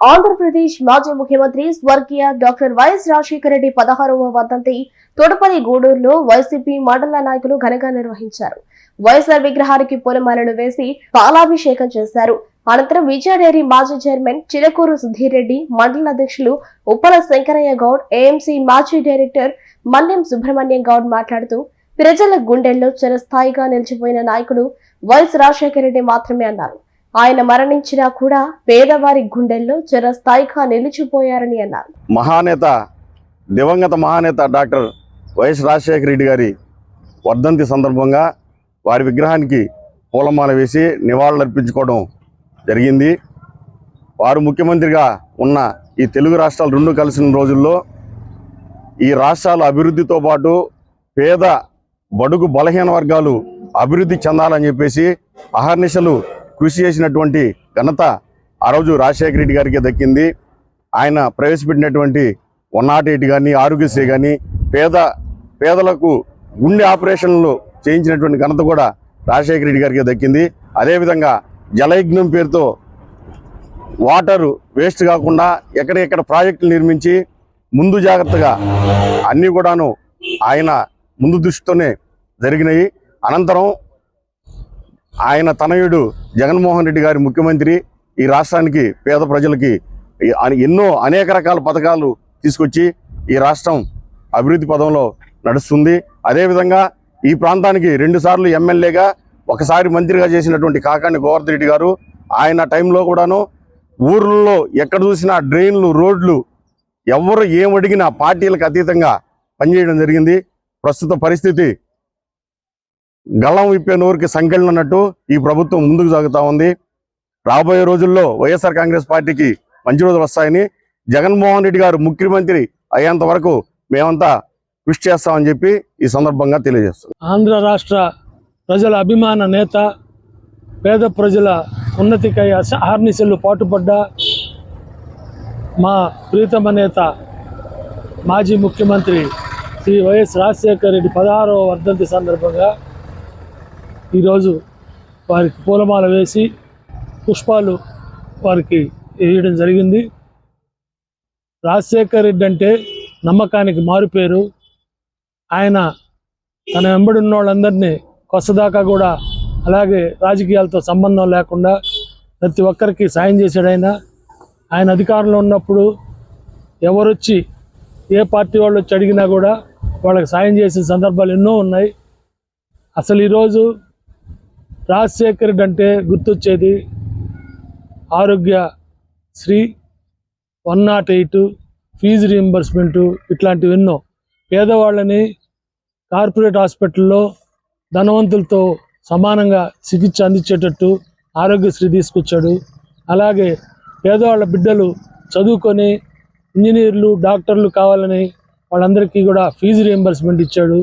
ఆంధ్రప్రదేశ్ మాజీ ముఖ్యమంత్రి స్వర్గీయ డాక్టర్ వైఎస్ రాజశేఖర రెడ్డి పదహారవ వర్ధంతి తొడపల్లి గూడూరులో వైసీపీ మండల నాయకులు ఘనంగా నిర్వహించారు. వైఎస్ఆర్ విగ్రహానికి పూలమాలలు వేసి పాలాభిషేకం చేశారు. అనంతరం విజయ డైరీ మాజీ చైర్మన్ చిలకూరు సుధీర్ రెడ్డి మండల అధ్యక్షులు ఉప్పల శంకరయ్య గౌడ్ ఏఎంసీ మాజీ డైరెక్టర్ మన్యం సుబ్రహ్మణ్యం గౌడ్ మాట్లాడుతూ ప్రజల గుండెల్లో చిరస్థాయిగా నిలిచిపోయిన నాయకుడు వైఎస్ రాజశేఖర రెడ్డి మాత్రమే అన్నారు. ఆయన మరణించినా కూడా పేదవారి గుండెల్లో చిరస్థాయిగా నిలిచిపోయారని అన్నారు. మహానేత దివంగత మహానేత డాక్టర్ వైఎస్ రాజశేఖర రెడ్డి గారి వర్ధంతి సందర్భంగా వారి విగ్రహానికి పూలమాల వేసి నివాళులర్పించుకోవడం జరిగింది. వారు ముఖ్యమంత్రిగా ఉన్న ఈ తెలుగు రాష్ట్రాలు రెండు కలిసిన రోజుల్లో ఈ రాష్ట్రాల అభివృద్ధితో పాటు పేద బడుగు బలహీన వర్గాలు అభివృద్ధి చెందాలని చెప్పేసి అహర్నిశలు కృషి చేసినటువంటి ఘనత ఆ రోజు రాజశేఖర రెడ్డి గారికి దక్కింది. ఆయన ప్రవేశపెట్టినటువంటి వన్ నాట్ ఎయిట్ కానీ ఆరోగ్యశ్రీ కానీ పేద పేదలకు గుండె ఆపరేషన్లు చేయించినటువంటి ఘనత కూడా రాజశేఖర రెడ్డి గారికి దక్కింది. అదేవిధంగా జలయజ్ఞం పేరుతో వాటరు వేస్ట్ కాకుండా ఎక్కడెక్కడ ప్రాజెక్టులు నిర్మించి ముందు జాగ్రత్తగా అన్నీ కూడాను ఆయన ముందు దృష్టితోనే జరిగినాయి. అనంతరం ఆయన తనయుడు జగన్మోహన్ రెడ్డి గారి ముఖ్యమంత్రి ఈ రాష్ట్రానికి పేద ప్రజలకి ఎన్నో అనేక రకాల పథకాలు తీసుకొచ్చి ఈ రాష్ట్రం అభివృద్ధి పదంలో నడుస్తుంది. అదేవిధంగా ఈ ప్రాంతానికి రెండుసార్లు ఎమ్మెల్యేగా ఒకసారి మంత్రిగా చేసినటువంటి కాకాని గోవర్ధన్ రెడ్డి గారు ఆయన టైంలో కూడాను ఊర్లలో ఎక్కడ చూసినా డ్రైన్లు రోడ్లు ఎవరు ఏమడిగినా అడిగినా పార్టీలకు అతీతంగా పనిచేయడం జరిగింది. ప్రస్తుత పరిస్థితి గళం విప్పే నోరుకి సంఖ్యలు అన్నట్టు ఈ ప్రభుత్వం ముందుకు సాగుతా ఉంది. రాబోయే రోజుల్లో వైఎస్ఆర్ కాంగ్రెస్ పార్టీకి మంచి రోజులు వస్తాయని జగన్మోహన్ రెడ్డి గారు ముఖ్యమంత్రి అయ్యేంత వరకు మేమంతా కృషి చేస్తామని చెప్పి ఈ సందర్భంగా తెలియజేస్తున్నాం. ఆంధ్ర రాష్ట్ర ప్రజల అభిమాన నేత పేద ప్రజల ఉన్నతికై అస- పాటుపడ్డ మా ప్రీతమ నేత మాజీ ముఖ్యమంత్రి శ్రీ వైఎస్ రాజశేఖర రెడ్డి పదహారవ వర్ధంతి సందర్భంగా ఈరోజు వారికి పూలమాల వేసి పుష్పాలు వారికి వేయడం జరిగింది. రాజశేఖర్ రెడ్డి అంటే నమ్మకానికి మారుపేరు ఆయన తన వెంబడి ఉన్న వాళ్ళందరినీ కొసదాకా కూడా అలాగే రాజకీయాలతో సంబంధం లేకుండా ప్రతి ఒక్కరికి సాయం చేశాడు ఆయన. ఆయన అధికారంలో ఉన్నప్పుడు ఎవరొచ్చి ఏ పార్టీ వాళ్ళు వచ్చి అడిగినా కూడా వాళ్ళకి సాయం చేసిన సందర్భాలు ఎన్నో ఉన్నాయి. అసలు ఈరోజు రాజశేఖర్ రెడ్డి అంటే గుర్తొచ్చేది Aarogya Sri one not eight fee reimbursement ఇట్లాంటివి ఎన్నో. పేదవాళ్ళని కార్పొరేట్ హాస్పిటల్లో ధనవంతులతో సమానంగా చికిత్స అందించేటట్టు ఆరోగ్యశ్రీ తీసుకొచ్చాడు. అలాగే పేదవాళ్ళ బిడ్డలు చదువుకొని ఇంజనీర్లు డాక్టర్లు కావాలని వాళ్ళందరికీ కూడా ఫీజు రియంబర్స్మెంట్ ఇచ్చాడు.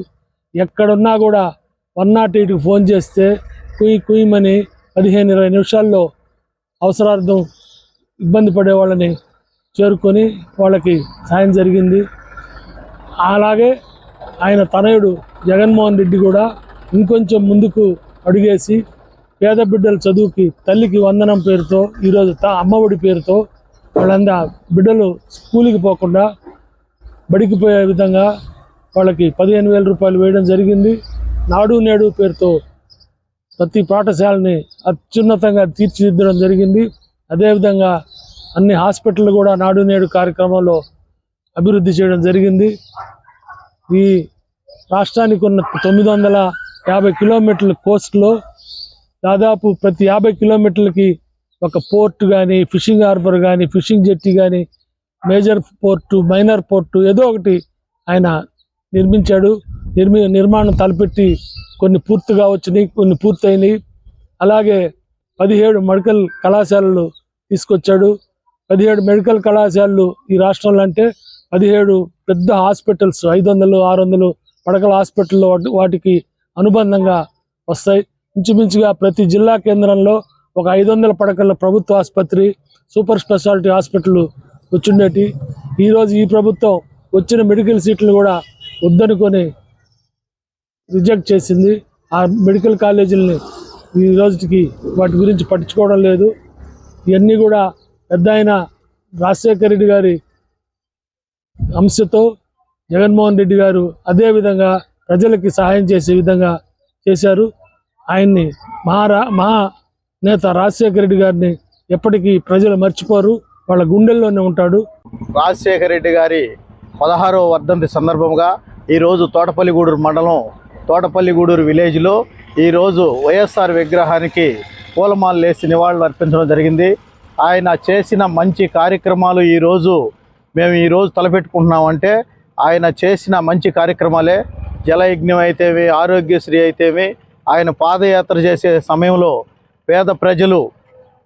ఎక్కడున్నా కూడా వన్ నాట్ ఎయిట్కి ఫోన్ చేస్తే కుయ్ కుయ్యమని పదిహేను ఇరవై నిమిషాల్లో అవసరార్థం ఇబ్బంది పడే వాళ్ళని చేరుకొని వాళ్ళకి సాయం జరిగింది. అలాగే ఆయన తనయుడు జగన్మోహన్ రెడ్డి కూడా ఇంకొంచెం ముందుకు అడుగేసి పేద బిడ్డల చదువుకి తల్లికి వందనం పేరుతో ఈరోజు తా అమ్మఒడి పేరుతో వాళ్ళందా బిడ్డలు స్కూల్కి పోకుండా బడికి పోయే విధంగా వాళ్ళకి పదిహేను వేల రూపాయలు వేయడం జరిగింది. నాడు నేడు పేరుతో ప్రతి పాఠశాలని అత్యున్నతంగా తీర్చిదిద్దడం జరిగింది. అదేవిధంగా అన్ని హాస్పిటల్ కూడా నాడు నేడు కార్యక్రమంలో అభివృద్ధి చేయడం జరిగింది. ఈ రాష్ట్రానికి ఉన్న తొమ్మిది వందల యాభై కిలోమీటర్ల కోస్ట్లో దాదాపు ప్రతి యాభై కిలోమీటర్లకి ఒక పోర్ట్ కానీ ఫిషింగ్ హార్బర్ కానీ ఫిషింగ్ జెట్టి కానీ మేజర్ పోర్టు మైనర్ పోర్టు ఏదో ఒకటి ఆయన నిర్మించాడు. నిర్మి నిర్మాణం తలపెట్టి కొన్ని పూర్తిగా వచ్చినాయి కొన్ని పూర్తయినాయి. అలాగే పదిహేడు మెడికల్ కళాశాలలు తీసుకొచ్చాడు. పదిహేడు మెడికల్ కళాశాలలు ఈ రాష్ట్రంలో అంటే పదిహేడు పెద్ద హాస్పిటల్స్ ఐదు వందలు ఆరు వందలు పడకల హాస్పిటల్లో వాటికి అనుబంధంగా వస్తాయి. ఇంచుమించుగా ప్రతి జిల్లా కేంద్రంలో ఒక ఐదు వందల పడకల ప్రభుత్వ ఆసుపత్రి సూపర్ స్పెషాలిటీ హాస్పిటల్ వచ్చిండేటి. ఈరోజు ఈ ప్రభుత్వం వచ్చిన మెడికల్ సీట్లు కూడా వద్దనుకొని రిజెక్ట్ చేసింది. ఆ మెడికల్ కాలేజీలని ఈ రోజుకి వాటి గురించి పట్టించుకోవడం లేదు. ఇవన్నీ కూడా పెద్ద ఆయన రాజశేఖర రెడ్డి గారి అంశతో జగన్మోహన్ రెడ్డి గారు అదే విధంగా ప్రజలకి సహాయం చేసే విధంగా చేశారు. ఆయన్ని మహారా మహా నేత రాజశేఖర రెడ్డి గారిని ఎప్పటికీ ప్రజలు మర్చిపోరు. వాళ్ళ గుండెల్లోనే ఉంటాడు. రాజశేఖర రెడ్డి గారి పదహారవ వర్ధంతి సందర్భంగా ఈరోజు తోటపల్లిగూడూరు మండలం తోటపల్లిగూడూరు విలేజ్లో ఈరోజు వైఎస్ఆర్ విగ్రహానికి పూలమాలలు వేసి నివాళులు అర్పించడం జరిగింది. ఆయన చేసిన మంచి కార్యక్రమాలు ఈరోజు మేము ఈరోజు తలపెట్టుకుంటున్నామంటే ఆయన చేసిన మంచి కార్యక్రమాలే. జలయజ్ఞం అయితేమి ఆరోగ్యశ్రీ అయితేమి ఆయన పాదయాత్ర చేసే సమయంలో పేద ప్రజలు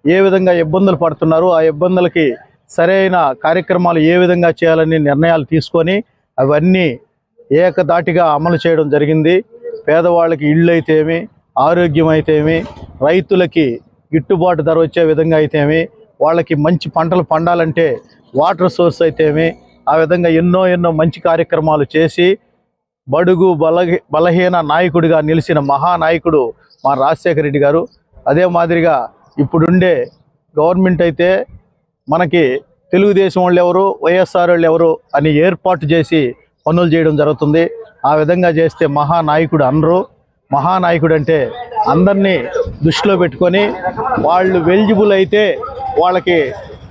ఏ విధంగా ఇబ్బందులు పడుతున్నారు ఆ ఇబ్బందులకి సరైన కార్యక్రమాలు ఏ విధంగా చేయాలని నిర్ణయాలు తీసుకొని అవన్నీ ఏకదాటిగా అమలు చేయడం జరిగింది. పేదవాళ్ళకి ఇళ్ళు అయితేమి ఆరోగ్యం అయితేమి రైతులకి గిట్టుబాటు ధర వచ్చే విధంగా అయితేమి వాళ్ళకి మంచి పంటలు పండాలంటే వాటర్ సోర్స్ అయితేమి ఆ విధంగా ఎన్నో ఎన్నో మంచి కార్యక్రమాలు చేసి బడుగు బలహీ బలహీన నాయకుడిగా నిలిచిన మహానాయకుడు మా రాజశేఖర రెడ్డి గారు. అదే మాదిరిగా ఇప్పుడుండే గవర్నమెంట్ అయితే మనకి తెలుగుదేశం వాళ్ళు ఎవరు వైఎస్ఆర్ వాళ్ళు ఎవరు అని ఏర్పాటు చేసి పనులు చేయడం జరుగుతుంది. ఆ విధంగా చేస్తే మహానాయకుడు అనరు. మహానాయకుడు అంటే అందరినీ దృష్టిలో పెట్టుకొని వాళ్ళు ఎలిజిబుల్ అయితే వాళ్ళకి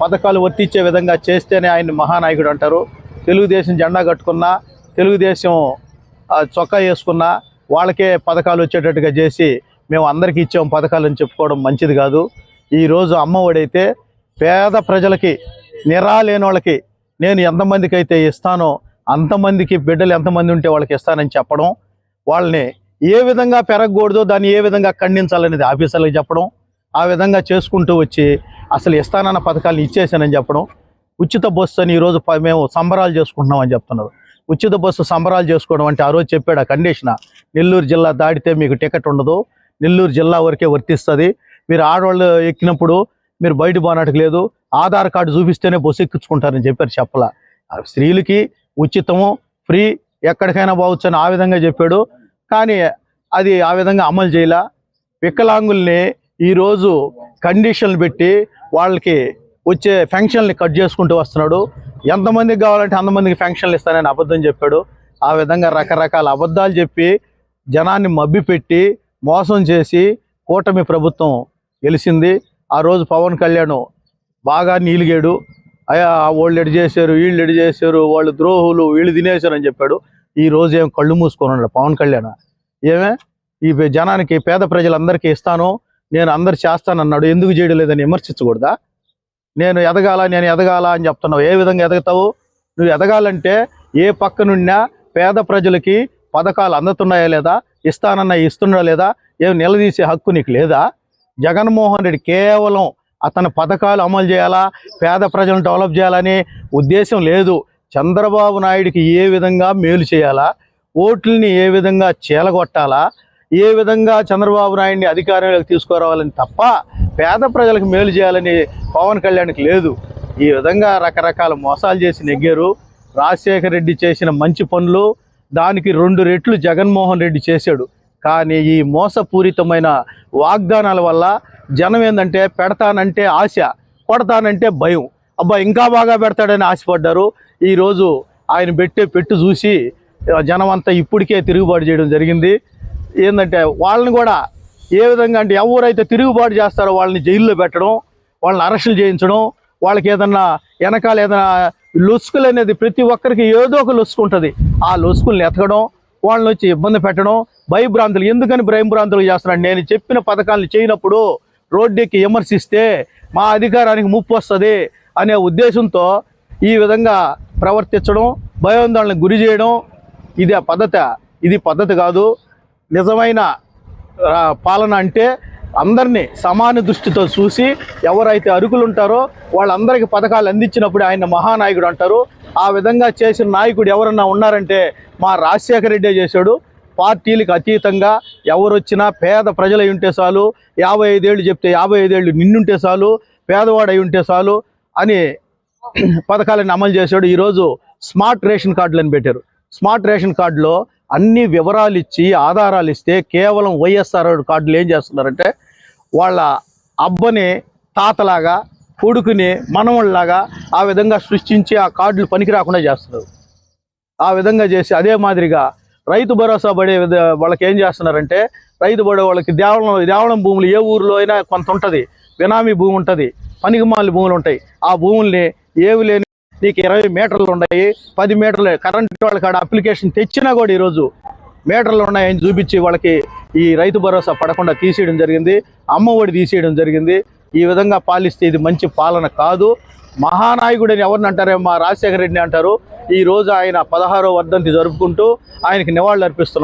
పథకాలు వర్తించే విధంగా చేస్తేనే ఆయన మహానాయకుడు అంటారు. తెలుగుదేశం జెండా కట్టుకున్నా తెలుగుదేశం చొక్కా వేసుకున్నా వాళ్ళకే పథకాలు వచ్చేటట్టుగా చేసి మేము అందరికీ ఇచ్చాం పథకాలు అని చెప్పుకోవడం మంచిది కాదు. ఈరోజు అమ్మఒడైతే పేద ప్రజలకి నిరా లేని వాళ్ళకి నేను ఎంతమందికి అయితే ఇస్తానో అంతమందికి బిడ్డలు ఎంతమంది ఉంటే వాళ్ళకి ఇస్తానని చెప్పడం వాళ్ళని ఏ విధంగా పెరగకూడదో దాన్ని ఏ విధంగా ఖండించాలనేది ఆఫీసర్లకు చెప్పడం ఆ విధంగా చేసుకుంటూ వచ్చి అసలు ఇస్తానన్న పథకాలను ఇచ్చేసానని చెప్పడం. ఉచిత బస్సు అని ఈరోజు మేము సంబరాలు చేసుకుంటున్నామని చెప్తున్నారు. ఉచిత బస్సు సంబరాలు చేసుకోవడం అంటే ఆ రోజు చెప్పాడు ఆ కండిషన్. నెల్లూరు జిల్లా దాటితే మీకు టికెట్ ఉండదు. నెల్లూరు జిల్లా వరకే వర్తిస్తుంది. మీరు ఆడవాళ్ళు ఎక్కినప్పుడు మీరు బయట పోనట్టు లేదు ఆధార్ కార్డు చూపిస్తేనే బస్సు ఎక్కించుకుంటారని చెప్పారు చెప్పలా. స్త్రీలకి ఉచితము ఫ్రీ ఎక్కడికైనా పోవచ్చు అని ఆ విధంగా చెప్పాడు. కానీ అది ఆ విధంగా అమలు చేయలే. వికలాంగుల్ని ఈరోజు కండిషన్లు పెట్టి వాళ్ళకి వచ్చే ఫంక్షన్లు కట్ చేసుకుంటూ వస్తున్నాడు. ఎంతమందికి కావాలంటే అంతమందికి ఫంక్షన్లు ఇస్తానని అబద్ధం చెప్పాడు. ఆ విధంగా రకరకాల అబద్ధాలు చెప్పి జనాన్ని మబ్బిపెట్టి మోసం చేసి కూటమి ప్రభుత్వం గెలిచింది. ఆ రోజు పవన్ కళ్యాణ్ బాగా నీలిగాడు. అయ్యా వాళ్ళు ఎడి చేశారు వీళ్ళు ఎడి చేశారు వాళ్ళు ద్రోహులు వీళ్ళు తినేశారు అని చెప్పాడు. ఈ రోజు ఏం కళ్ళు మూసుకొని ఉన్నాడు పవన్ కళ్యాణ్. ఏమే? ఈ జనానికి పేద ప్రజలందరికీ ఇస్తాను నేను అందరు చేస్తానన్నాడు ఎందుకు చేయడం లేదని విమర్శించకూడదా? నేను ఎదగాల నేను ఎదగాల అని చెప్తున్నావు ఏ విధంగా ఎదగతావు? నువ్వు ఎదగాలంటే ఏ పక్క పేద ప్రజలకి పథకాలు అందుతున్నాయా లేదా? ఇస్తానన్నా ఇస్తున్నా లేదా? ఏం నిలదీసే హక్కు నీకు లేదా? జగన్మోహన్ రెడ్డి కేవలం అతని పథకాలు అమలు చేయాలా? పేద ప్రజలను డెవలప్ చేయాలనే ఉద్దేశం లేదు. చంద్రబాబు నాయుడికి ఏ విధంగా మేలు చేయాలా? ఓట్లని ఏ విధంగా చీలగొట్టాలా? ఏ విధంగా చంద్రబాబు నాయుడిని అధికారంలోకి తీసుకురావాలని తప్ప పేద ప్రజలకు మేలు చేయాలని పవన్ కళ్యాణ్కి లేదు. ఈ విధంగా రకరకాల మోసాలు చేసి నెగ్గారు. రాజశేఖర రెడ్డి చేసిన మంచి పనులు దానికి రెండు రెట్లు జగన్మోహన్ రెడ్డి చేశాడు. కానీ ఈ మోసపూరితమైన వాగ్దానాల వల్ల జనం ఏంటంటే పెడతానంటే ఆశ కొడతానంటే భయం. అబ్బా ఇంకా బాగా పెడతాడని ఆశపడ్డారు. ఈరోజు ఆయన పెట్టే పెట్టు చూసి జనం అంతా ఇప్పటికే తిరుగుబాటు చేయడం జరిగింది. ఏంటంటే వాళ్ళని కూడా ఏ విధంగా అంటే ఎవరైతే తిరుగుబాటు చేస్తారో వాళ్ళని జైల్లో పెట్టడం వాళ్ళని అరెస్టులు చేయించడం వాళ్ళకి ఏదన్నా వెనకాల ఏదైనా లొసుకులు అనేది ప్రతి ఒక్కరికి ఏదో ఒక లొసుకు ఉంటుంది. ఆ లొసుకుల్ని ఎతకడం వాళ్ళని వచ్చి ఇబ్బంది పెట్టడం భయభ్రాంతులు. ఎందుకని భయభ్రాంతులు చేస్తున్నాడు? నేను చెప్పిన పథకాలను చేయనప్పుడు రోడ్డెక్కి విమర్శిస్తే మా అధికారానికి ముప్పు వస్తుంది అనే ఉద్దేశంతో ఈ విధంగా ప్రవర్తించడం భయోందోళనకు గురి చేయడం ఇది ఆ పద్ధతి. ఇది పద్ధతి కాదు. నిజమైన పాలన అంటే అందరినీ సమాన దృష్టితో చూసి ఎవరైతే అరుకులు ఉంటారో వాళ్ళందరికీ పథకాలు అందించినప్పుడు ఆయన మహానాయకుడు అంటారు. ఆ విధంగా చేసిన నాయకుడు ఎవరన్నా ఉన్నారంటే మా రాజశేఖర రెడ్డే చేశాడు. పార్టీలకు అతీతంగా ఎవరు వచ్చినా పేద ప్రజలు అయి ఉంటే చాలు యాభై ఐదేళ్ళు చెప్తే యాభై ఐదేళ్ళు నిన్నుంటే చాలు పేదవాడు ఉంటే చాలు అని పథకాలను అమలు చేశాడు. ఈరోజు స్మార్ట్ రేషన్ కార్డులను పెట్టారు. స్మార్ట్ రేషన్ కార్డులో అన్ని వివరాలు ఇచ్చి ఆధారాలు ఇస్తే కేవలం వైఎస్ఆర్ కార్డులు ఏం చేస్తున్నారంటే వాళ్ళ అబ్బని తాతలాగా కొడుకుని మనవళ్ళలాగా ఆ విధంగా సృష్టించి ఆ కార్డులు పనికి రాకుండా చేస్తున్నారు. ఆ విధంగా చేసి అదే మాదిరిగా రైతు భరోసా పడే విధ- వాళ్ళకి ఏం చేస్తున్నారంటే రైతు పడే వాళ్ళకి దేవళం దేవళం భూములు ఏ ఊరిలో అయినా కొంత ఉంటుంది. బినామీ భూమి ఉంటుంది. పనికిమాలి భూములు ఉంటాయి. ఆ భూముల్ని ఏవి లేని నీకు ఇరవై మీటర్లు ఉన్నాయి. పది మీటర్లు కరెంట్ వాళ్ళకి ఆడ అప్లికేషన్ తెచ్చినా కూడా ఈరోజు మీటర్లు ఉన్నాయని చూపించి వాళ్ళకి ఈ రైతు భరోసా పడకుండా తీసేయడం జరిగింది. అమ్మ ఒడి తీసేయడం జరిగింది. ఈ విధంగా పాలిస్తే ఇది మంచి పాలన కాదు. మహానాయకుడు అని ఎవరిని అంటారే? మా రాజశేఖర రెడ్డిని అంటారు. ఈ రోజు ఆయన పదహారో వర్ధంతి జరుపుకుంటూ ఆయనకి నివాళులు అర్పిస్తున్నాం